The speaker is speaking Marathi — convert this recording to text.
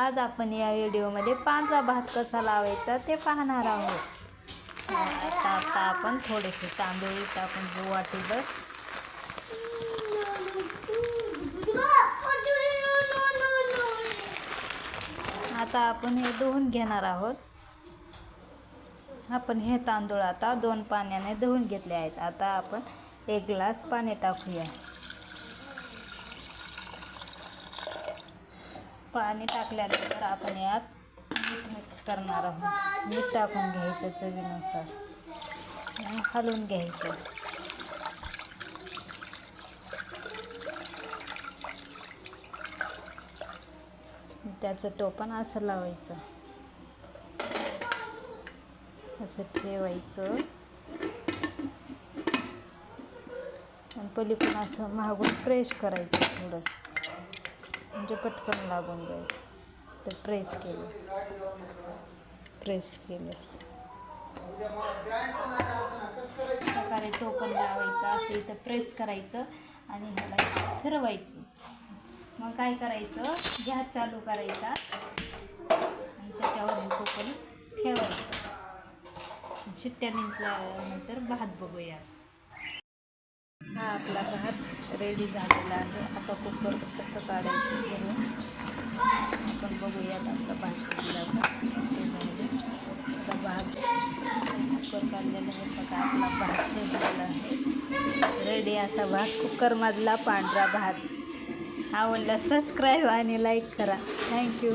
आज आपण या व्हिडिओमध्ये पांढरा भात कसा लावायचा ते पाहणार आहोत. आता आता आपण थोडेसे तांदूळ टाकून घेऊ वाटीभर आता आपण हे धुवून घेणार आहोत. आपण हे तांदूळ आता दोन पाण्याने धुवून घेतले आहेत. आता आपण एक ग्लास पाणी टाकूया. पाणी टाकल्यानंतर आपण यात मीठ मिक्स करणार आहोत. मीठ टाकून घ्यायचं चवीनुसार. आणि हलवून घ्यायचं. त्याचं टोपण असं लावायचं. असं ठेवायचं. आणि पलीकडून असं मागून प्रेस करायचं थोडंसं. म्हणजे पटकन लागून जाईल. तर प्रेस केलं. प्रेस केलंस. प्रकारे टोपण लावायचं असं इथं प्रेस करायचं आणि ह्याला फिरवायचं मग काय करायचं? गॅस चालू करायचा. आणि त्याच्यावर हे टोपण ठेवायचं. शिट्ट्या निघल्यानंतर भात बघूया. हा आपला भात रेडी झालेला आहे. आता कुकर कसं काढायचं करून आपण बघूयात आपलं भात शिजला आता भात. कुकर काढलेला आहे. बघा आपला भात शिजलेला आहे. रेडी असा भात. कुकरमधला पांढरा भात. आवडला सबस्क्राईब आणि लाईक करा. थँक्यू